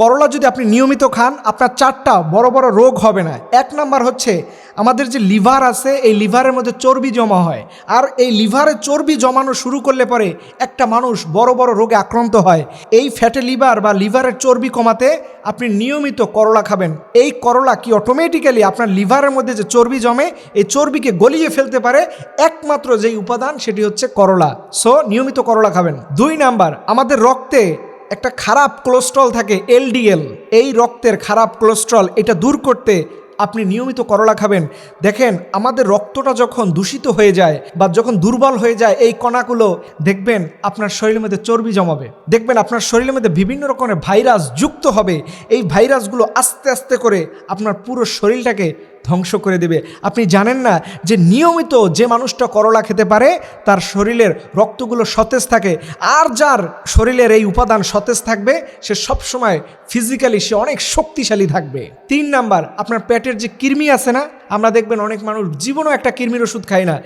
করলা যদি আপনি নিয়মিত খান, আপনার চারটা বড় বড় রোগ হবে না। এক নাম্বার হচ্ছে, আমাদের যে লিভার আছে, এই লিভারের মধ্যে চর্বি জমা হয়। আর এই লিভারে চর্বি জমানো শুরু করলে পরে একটা মানুষ বড় বড় রোগে আক্রান্ত হয়। এই ফ্যাটে লিভার বা লিভারের চর্বি কমাতে আপনি নিয়মিত করলা খাবেন। এই করলা কি অটোমেটিক্যালি আপনার লিভারের মধ্যে যে চর্বি জমে, এই চর্বিকে গলিয়ে ফেলতে পারে। একমাত্র যেই উপাদান সেটি হচ্ছে করলা। সো নিয়মিত করলা খাবেন। দুই নাম্বার, আমাদের রক্তে একটা খারাপ কোলেস্ট্রল থাকে এলডিএল এই রক্তের খারাপ কোলেস্ট্রল এটা দূর করতে আপনি নিয়মিত করলা খাবেন। দেখেন, আমাদের রক্তটা যখন দূষিত হয়ে যায় বা যখন দুর্বল হয়ে যায়, এই কণাগুলো দেখবেন আপনার শরীরের মধ্যে চর্বি জমাবে। দেখবেন আপনার শরীরের মধ্যে বিভিন্ন রকমের ভাইরাস যুক্ত হবে। এই ভাইরাসগুলো আস্তে আস্তে করে আপনার পুরো শরীরটাকে ধ্বংস করে দেবে। আপনি জানেন না যে নিয়মিত যে মানুষটা করলা খেতে পারে, তার শরীরের রক্তগুলো সতেজ থাকে। আর যার শরীরের এই উপাদান সতেজ থাকবে, সে সবসময় ফিজিক্যালি সে অনেক শক্তিশালী থাকবে। তিন নাম্বার, আপনার পেটের যে কৃমি আছে না, আমরা দেখবেন অনেক মানুষ জীবনও একটা কৃমির ওষুধ খায় না।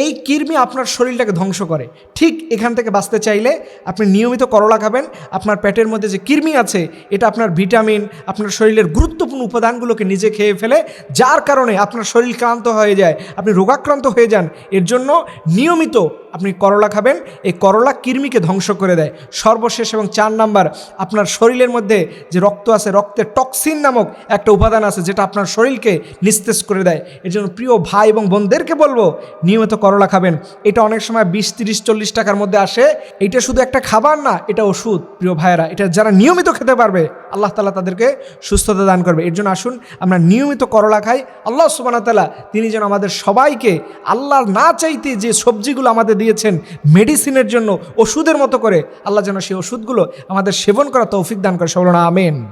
এই কৃমি আপনার শরীরটাকে ধ্বংস করে। ঠিক এখান থেকে বাঁচতে চাইলে আপনি নিয়মিত করলা খাবেন। আপনার পেটের মধ্যে যে কৃমি আছে, এটা আপনার ভিটামিন, আপনার শরীরের গুরুত্বপূর্ণ উপাদানগুলোকে নিজে খেয়ে ফেলে, যার কারণে আপনার শরীর ক্লান্ত হয়ে যায়, আপনি রোগাক্রান্ত হয়ে যান। এর জন্য নিয়মিত আপনি করলা খাবেন, এই করলা কৃমিকে ধ্বংস করে দেয়। সর্বশেষ এবং চার নাম্বার, আপনার শরীরের মধ্যে যে রক্ত আছে, রক্তের টক্সিন নামক একটা উপাদান আছে, যেটা আপনার শরীরকে নিস্তেজ করে দেয়। এর জন্য প্রিয় ভাই এবং বোনদেরকে বলব, নিয়মিত করলা খাবেন। এটা অনেক সময় বিশ, তিরিশ, চল্লিশ টাকার মধ্যে আসে। এটা শুধু একটা খাবার না, এটা ওষুধ, প্রিয় ভাইয়েরা। এটা যারা নিয়মিত খেতে পারবে আল্লাহ তালা তাদেরকে সুস্থতা দান করবে। এর জন্য আসুন, আমরা নিয়মিত করলা খাই। আল্লাহ সুবানাতালা তিনি যেন আমাদের সবাইকে আল্লাহ না চাইতে যে সবজিগুলো আমাদের দিয়েছেন মেডিসিনের জন্য, ওষুধের মতো করে, আল্লাহ যেন সেই ওষুধগুলো আমাদের সেবন করা তৌফিক দান করে। সবরণা আমেন।